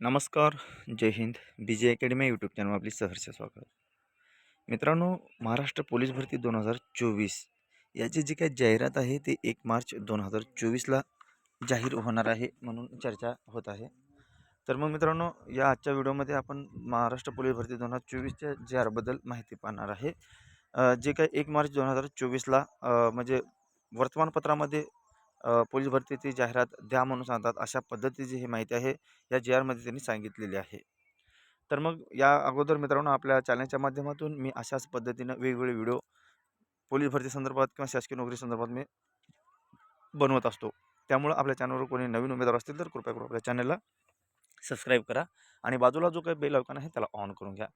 नमस्कार जय Hind. B J academy YouTube channel आपली सहर्ष स्वागत. मित्रांनो महाराष्ट्र पोलीस भरती दोन हजार चोवीस याची जी काही जाहिरात आहे ती एक मार्च दोन हजार चोवीसला जाहीर होणार आहे म्हणून चर्चा होत आहे. तर मग मित्रांनो या आजच्या व्हिडिओमध्ये आपण महाराष्ट्र पोलीस भरती दोन हजार चोवीसच्या जारबद्दल माहिती पाहणार आहे. जे काही एक मार्च दोन हजार चोवीसला म्हणजे वर्तमानपत्रामध्ये पोलीस भरतीची जाहिरात द्या म्हणून सांगतात अशा पद्धतीची ही माहिती आहे या जी आरमध्ये त्यांनी सांगितलेली आहे. तर मग या अगोदर मित्रांनो आपल्या चॅनलच्या माध्यमातून मी अशाच पद्धतीनं वेगवेगळे व्हिडिओ पोलीस भरती संदर्भात किंवा शासकीय नोकरी संदर्भात मी बनवत असतो. त्यामुळं आपल्या चॅनलवर कोणी नवीन उमेदवार असतील तर कृपया करून आपल्या चॅनलला सबस्क्राईब करा आणि बाजूला जो काही बेल आयकॉन आहे त्याला ऑन करून घ्या.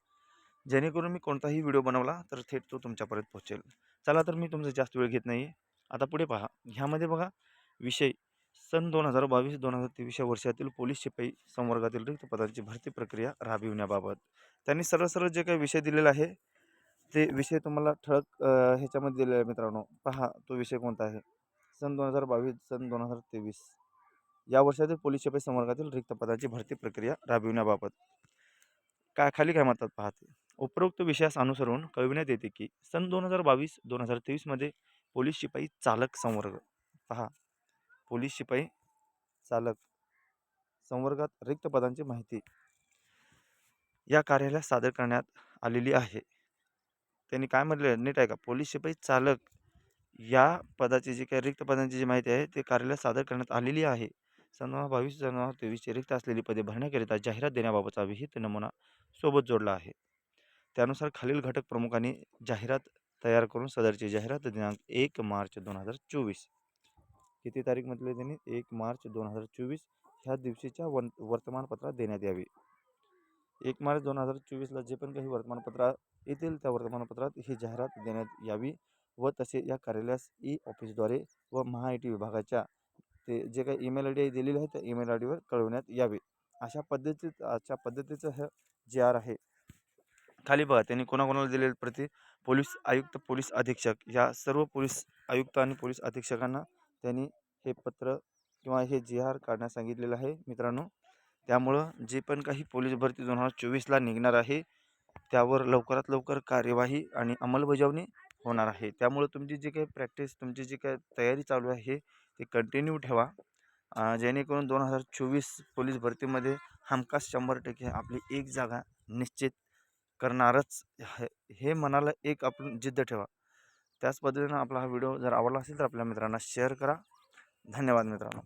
जेणेकरून मी कोणताही व्हिडिओ बनवला तर थेट तो तुमच्यापर्यंत पोहोचेल. चला तर मी तुमचा जास्त वेळ घेत नाही आहे आता पुढे पहा. ह्यामध्ये बघा विषय. सन दोन हजार बावीस दोन हजार तेवीस या वर्षातील पोलीस शिपाई संवर्गातील रिक्त पदांची भरती प्रक्रिया राबविण्याबाबत. त्यांनी सरळ सरळ जे काही विषय दिलेला आहे ते विषय तुम्हाला ठळक ह्याच्यामध्ये दिलेला आहे मित्रांनो. पहा तो विषय कोणता आहे? सन दोन हजार बावीस सन दोन हजार तेवीस. या वर्षातील पोलीस शिपाई संवर्गातील रिक्त पदांची भरती प्रक्रिया राबविण्याबाबत. काय खाली काय म्हणतात पाहते उपरोक्त विषयास अनुसरून कळविण्यात येते की सन दोन हजार बावीस दोन हजार तेवीसमध्ये पोलीस शिपाई चालक संवर्ग. पहा पोलीस शिपाई चालक संवर्गात रिक्त पदांची माहिती या कार्यालयात सादर करण्यात आलेली आहे. त्यांनी काय म्हटले? नीट आहे का पोलीस शिपाई चालक या पदाची जी काही रिक्त पदांची जी माहिती आहे ते कार्यालयात सादर करण्यात आलेली आहे. सन बावीस दोन तेवीसची रिक्त असलेली पदे भरण्याकरिता जाहिरात देण्याबाबतचा विहित नमुना सोबत जोडला आहे. त्यानुसार खालील घटक प्रमुखांनी जाहिरात तयार करून सदरची जाहिरात दिनांक एक मार्च दोन हजार चोवीस किती तारीख म्हटले त्यांनी? एक मार्च दोन हजार चोवीस. ह्या दिवशीच्या वन वर्तमानपत्रात देण्यात यावी. एक मार्च दोन हजार चोवीसला जे पण काही वर्तमानपत्रात येतील त्या वर्तमानपत्रात ही जाहिरात देण्यात यावी व तसे या कार्यालयास ई ऑफिसद्वारे व महा आय टी विभागाच्या ते जे काही ईमेल आय डी दिलेली आहे त्या ईमेल आय डीवर कळवण्यात यावे. अशा पद्धतीत अशा पद्धतीचं हे जे आर आहे खाली बघा त्यांनी कोणाकोणाला दिलेले प्रति? पोलीस आयुक्त पोलीस अधीक्षक या सर्व पोलीस आयुक्त आणि पोलीस अधीक्षकांना त्यांनी हे पत्र किंवा हे जी आर काढण्यास सांगितलेलं आहे मित्रांनो. त्यामुळं जे पण काही पोलीस भरती दोन हजार चोवीसला निघणार आहे त्यावर लवकरात लवकर कार्यवाही आणि अंमलबजावणी होणार आहे. त्यामुळं तुमची जी काही प्रॅक्टिस तुमची जी काही तयारी चालू आहे ती कंटिन्यू ठेवा. जेणेकरून दोन हजार चोवीस पोलीस भरतीमध्ये हमखास शंभर टक्के आपली एक जागा निश्चित करणारच हे हे मनाला एक आपण जिद्द ठेवा. त्याच पद्धतीनं आपला हा व्हिडिओ जर आवडला असेल तर आपल्या मित्रांना शेअर करा. धन्यवाद मित्रांनो.